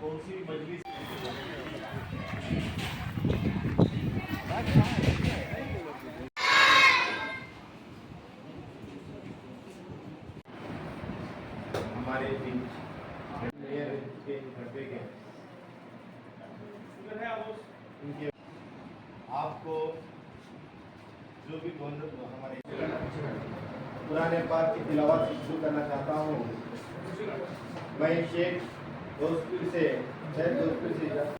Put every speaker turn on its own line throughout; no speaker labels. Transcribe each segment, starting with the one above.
कौन सी मेयर के घर पे गए आपको जो भी बोल हमारे पुराने पाक की तिलावत शुरू करना चाहता हूँ। मैं शेख, दोस्तपुर से शेख दोस्तपुर से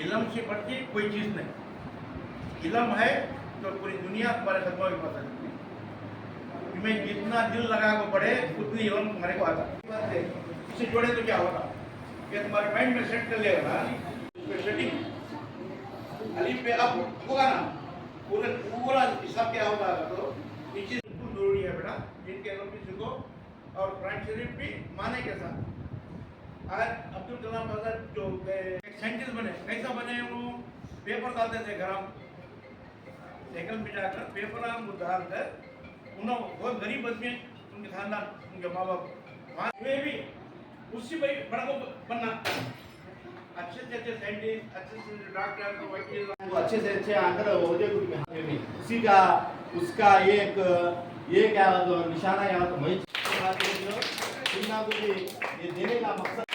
इलम से बढ़ के कोई चीज़ नहीं। इलम है तो पूरी दुनिया तुम्हारे खत्म की पता नहीं तुम्हें जितना दिल लगा को पड़े उतनी इलम तुम्हारे को आता है। इससे जोड़े तो क्या होगा? ये तुम्हारे माइंड में सेट कर लेगा ना? सेटिंग पे अब होगा ना? पूरे, पूरा हिसाब क्या होगा तो? ये चीज़ बिल्कुल ज़रूरी है बेटा, जिनके भी सीखो और कुरान शरीफ भी माने के साथ। आज अब्दुल कलाम आज़ाद जो एक साइंटिस्ट बने कैसा बने वो? पेपर डालते थे घर साइकिल में जाकर पेपर हम डालकर उन्होंने बहुत गरीब आदमी उनके खानदान उनके माँ बाप वहाँ वे भी उससे भाई बड़ा को बनना। अच्छे से अच्छे साइंटिस्ट अच्छे से डॉक्टर वकील।
अच्छे से अच्छे आकर हो जाए भी। उसी का उसका एक ये क्या निशाना यहाँ तो वही ये देने का मकसद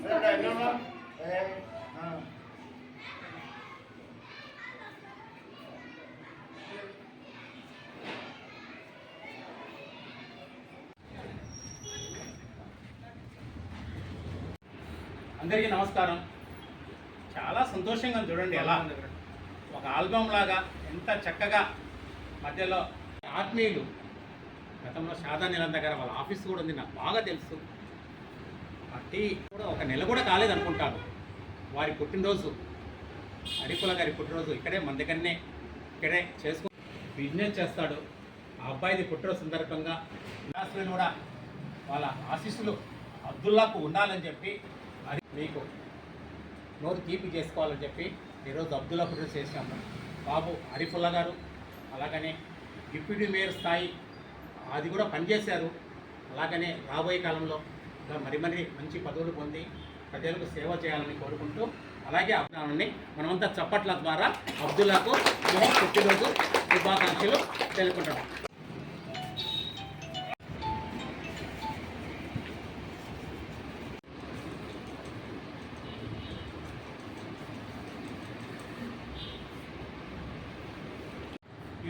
అందరికీ నమస్కారం. చాలా సంతోషంగా చూడండి ఎలా. ఒక ఆల్బమ్ లాగా ఎంత చక్కగా మధ్యలో ఆత్మీయులు గతంలో షాదా నిరంతర్ గారు వాళ్ళ ఆఫీస్ కూడా ఉంది నాకు బాగా తెలుసు. కాబట్టి కూడా ఒక నెల కూడా కాలేదనుకుంటాను. వారి పుట్టినరోజు అరికుల గారి పుట్టినరోజు ఇక్కడే మన దగ్గరనే ఇక్కడే చేసుకు బిజినెస్ చేస్తాడు. ఆ అబ్బాయిది పుట్టినరోజు సందర్భంగా విలాసులు కూడా వాళ్ళ ఆశీస్సులు అబ్దుల్లాకు ఉండాలని చెప్పి అది మీకు నోరు తీపి చేసుకోవాలని చెప్పి ఈరోజు అబ్దుల్లా పుట్టినరోజు చేసినాము బాబు అరిఫుల్లా గారు అలాగనే డిప్యూటీ మేయర్ స్థాయి అది కూడా పనిచేశారు. అలాగనే రాబోయే కాలంలో మరి మరి మంచి పదవులు పొంది ప్రజలకు సేవ చేయాలని కోరుకుంటూ అలాగే అబ్దుల్లాని మనమంతా చప్పట్ల ద్వారా అబ్దుల్లాకు పుట్టినరోజు శుభాకాంక్షలు తెలుపుకుంటాం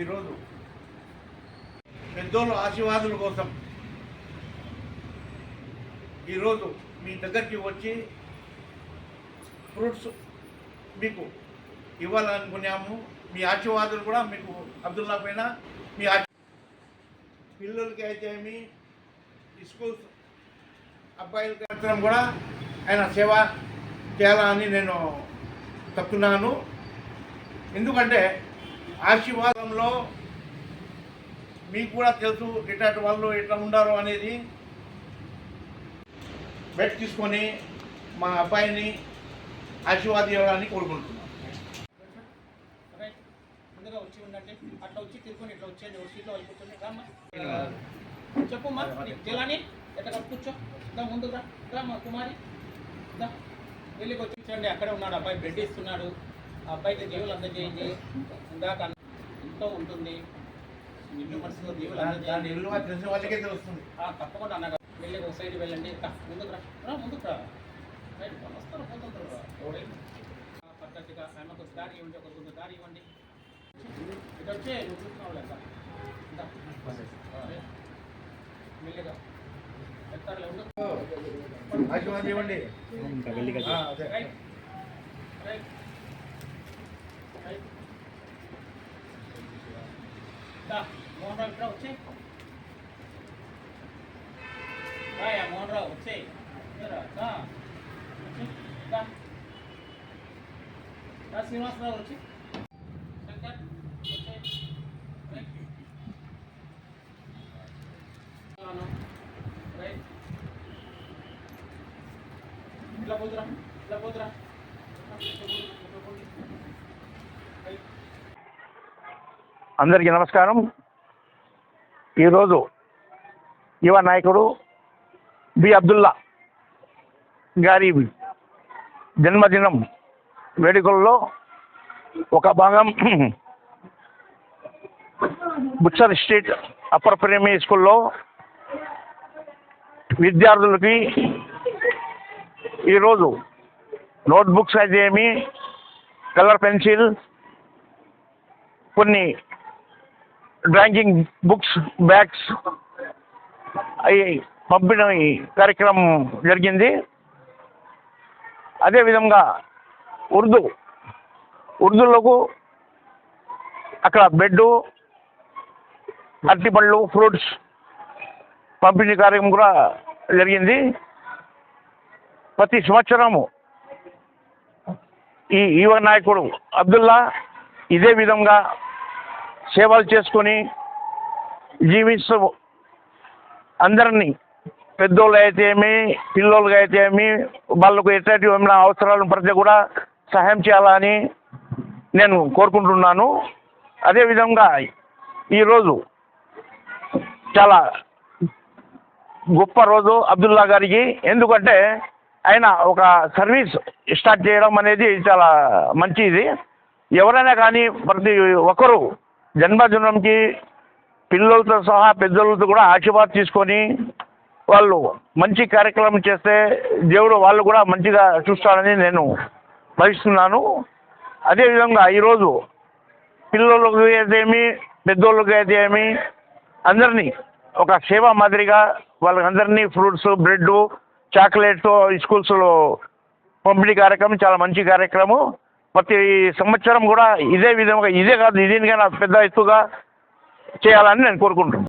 ఈరోజు పెద్దోళ్ళ ఆశీర్వాదుల కోసం ఈరోజు మీ దగ్గరికి వచ్చి ఫ్రూట్స్ మీకు ఇవ్వాలనుకున్నాము. మీ ఆశీర్వాదాలు కూడా మీకు అబ్దుల్లా పైన మీ పిల్లలకి అయితే ఏమి స్కూల్స్ అబ్బాయిలకి మాత్రం కూడా ఆయన సేవ చేయాలని నేను చెప్తున్నాను. ఎందుకంటే ఆశీర్వాదంలో మీకు కూడా తెలుసు ఇట్లాంటి వాళ్ళు ఎట్లా ఉండారు అనేది. బెట్ తీసుకొని మా అబ్బాయిని ఆశీర్వాదించాలని కోరుకుంటున్నాను
రైట్ ముందుగా వచ్చి ఉండండి. అట్లా వచ్చి తిరుకొని ఇట్లా వచ్చేయండి. ఒక సీట్లో వాళ్ళు కూర్చొని రామ్మా చెప్పమ్మా జిలాని ఎట్లా కప్పు కూర్చో. దా ముందుకు రా. రామ్మా కుమారి. దా వెళ్ళికి వచ్చి చూడండి అక్కడే ఉన్నాడు అబ్బాయి బెడ్ ఇస్తున్నాడు. ఆ అబ్బాయికి దీవులు అందజేయండి. ఇందాక ఎంతో ఉంటుంది. ఇల్లు మనసులో దీవులు అందజేయండి.
తెలిసిన వాళ్ళకే తెలుస్తుంది.
ఆ, తప్పకుండా అన్నగా వెళ్ళి ఒక సైడ్ వెళ్ళండి. రా, ముందుకు రా. ముందుకు రా. రైట్ వస్తారు పోతుంటారు పద్ధతిగా ఆమెకు దారి ఇవ్వండి ఒక కొంత దారి ఇవ్వండి. ఇటు వచ్చే నువ్వు చూస్తున్నావు లేదా ఇందా. మెల్లిగా. ఎత్తారులే ఉండు.
ఆశీర్వాదం ఇవ్వండి. ఆ, అదే.
రైట్. రైట్. రైట్. దా మోహన్ రావు ఇక్కడ వచ్చే. రాయా మోహన్ శ్రీనివాసరావు వచ్చి రైట్ ఇట్లా పోతురా ఇట్లా పోతురా
అందరికీ నమస్కారం. ఈరోజు యువ నాయకుడు బి అబ్దుల్లా గారి జన్మదినం వేడుకల్లో ఒక భాగం బుచ్చర్ స్ట్రీట్ అప్పర్ ప్రైమరీ స్కూల్లో విద్యార్థులకి ఈరోజు నోట్బుక్స్ అయితే ఏమి కలర్ పెన్సిల్ కొన్ని డ్రాయింగ్ బుక్స్ బ్యాగ్స్ అవి పంపిణీ కార్యక్రమం జరిగింది. అదేవిధంగా ఉర్దూ ఉర్దూలకు అక్కడ బెడ్డు అరటిపళ్ళు ఫ్రూట్స్ పంపిణీ కార్యక్రమం కూడా జరిగింది. ప్రతి సంవత్సరము ఈ యువ నాయకుడు అబ్దుల్లా ఇదే విధంగా సేవలు చేసుకొని జీవిస్తూ అందరినీ పెద్దోళ్ళు అయితే ఏమి పిల్లోళ్ళకి అయితే ఏమి వాళ్ళకు ఎట్లాంటి ఏమైనా అవసరాలు పడితే కూడా సహాయం చేయాలని నేను కోరుకుంటున్నాను. అదేవిధంగా ఈరోజు చాలా గొప్ప రోజు అబ్దుల్లా గారికి. ఎందుకంటే ఆయన ఒక సర్వీస్ స్టార్ట్ చేయడం అనేది చాలా మంచిది. ఎవరైనా కానీ ప్రతి ఒక్కరు జన్మదినంకి పిల్లలతో సహా పెద్దలతో కూడా ఆశీర్వాదం తీసుకొని వాళ్ళు మంచి కార్యక్రమం చేస్తే దేవుడు వాళ్ళు కూడా మంచిగా చూస్తాడని నేను భావిస్తున్నాను. అదేవిధంగా ఈరోజు పిల్లలకు అయితే ఏమి పెద్దోళ్ళకి అయితే ఏమి అందరినీ ఒక సేవ మాదిరిగా వాళ్ళందరినీ ఫ్రూట్స్ బ్రెడ్ చాక్లెట్స్ స్కూల్స్లో పంపిణీ కార్యక్రమం చాలా మంచి కార్యక్రమం. ప్రతి సంవత్సరం కూడా ఇదే విధంగా ఇదే కాదు ఇదేనికైనా పెద్ద ఎత్తుగా చేయాలని నేను కోరుకుంటున్నాను.